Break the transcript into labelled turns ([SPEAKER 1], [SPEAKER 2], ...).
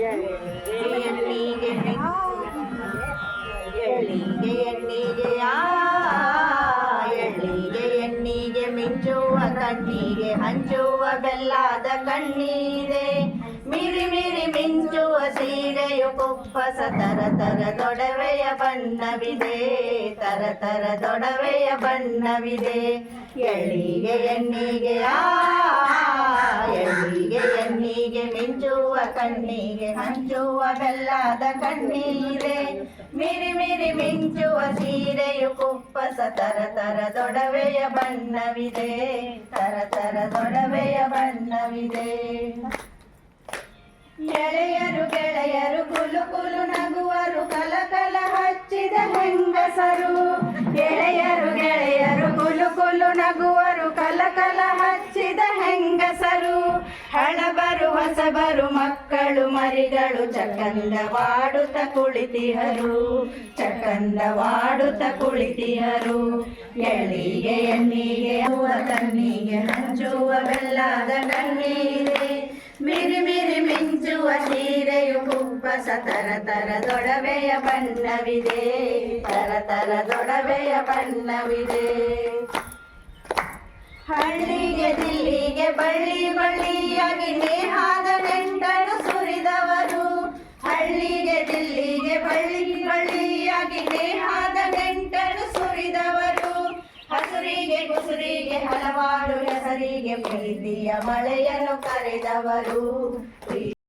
[SPEAKER 1] ಎಣ್ಣಿಗೆ ಎಳ್ಳಿಗೆ ಎಣ್ಣಿಗೆ ಎಳ್ಳಿಗೆ ಎಣ್ಣಿಗೆ ಮಿಂಚುವ ಕಣ್ಣಿಗೆ ಹಂಚುವ ಬೆಲ್ಲಾದ ಕಣ್ಣೀರೆ ಮಿರಿ ಮಿರಿ ಮಿಂಚುವ ಸೀರೆಯು ಕುಪ್ಪಸ ತರ ತರ ದೊಡವೆಯ ಬಣ್ಣವಿದೆ ತರ ತರ ದೊಡವೆಯ ಬಣ್ಣವಿದೆ ಎಳ್ಳಿಗೆ ಎಣ್ಣಿಗೆ ಆ ಮಿಂಚುವ ಕಣ್ಣಿಗೆ ಹಂಚುವ ಬೆಲ್ಲದ ಕಣ್ಣೀರೆ, ಮಿರಿ ಮಿರಿ ಮಿಂಚುವ ಸೀರೆಯು ಕುಪ್ಪಸ ತರ ತರ ದೊಡವೆಯ ಬಣ್ಣವಿದೆ, ತರ ತರ ದೊಡವೆಯ ಬಣ್ಣವಿದೆ. ಎಳೆಯರು ಗೆಳೆಯರು ಕುಲು ಕುಲು ನಗುವರು ಕಲಕಲ ಕಲ ಹಚ್ಚಿದ ಹೆಂಗಸರು ಗೆಳೆಯರು ಗೆಳೆಯರು ಕುಲು ಕುಲು ನಗುವರು ಹಳಬರು ಹೊಸಬರು ಮಕ್ಕಳು ಮರಿಗಳು ಚಕಂದವಾಡುತ್ತ ಕುಳಿತಿಹರು ಚಕಂದವಾಡುತ್ತ ಕುಳಿತಿಹರು. ಎಳ್ಳಿಗೆ ಎಣ್ಣಿಗೆ ಹೂವ, ಕಣ್ಣಿಗೆ ಹಂಚುವ ಬೆಲ್ಲದ ಕಣ್ಣೀರೆ. ಮಿರಿ ಮಿರಿ ಮಿಂಚುವ ಸೀರೆಯು ಕುಪ್ಪಸ ತರ ದೊಡವೆಯ ಬಣ್ಣವಿದೆ. ತರ ತರ ದೊಡವೆಯ ಬಣ್ಣವಿದೆ. ಹಳ್ಳಿಗೆ ಬಳ್ಳಿ ಬಳ್ಳಿಯಾಗಿ ನೇಹಾದ ನೆಂಟನು ಸುರಿದವರು ಹಳ್ಳಿಗೆ ದಿಲ್ಲಿಗೆ ಬಳ್ಳಿ ಬಳ್ಳಿಯಾಗಿ ನೇಹಾದ ನೆಂಟನು ಸುರಿದವರು ಹಸುರಿಗೆ ಕುಸುರಿಗೆ ಹಲವಾರು ಹೆಸರಿಗೆ ಪ್ರೀತಿಯ ಮಳೆಯನ್ನು ಕರೆದವರು.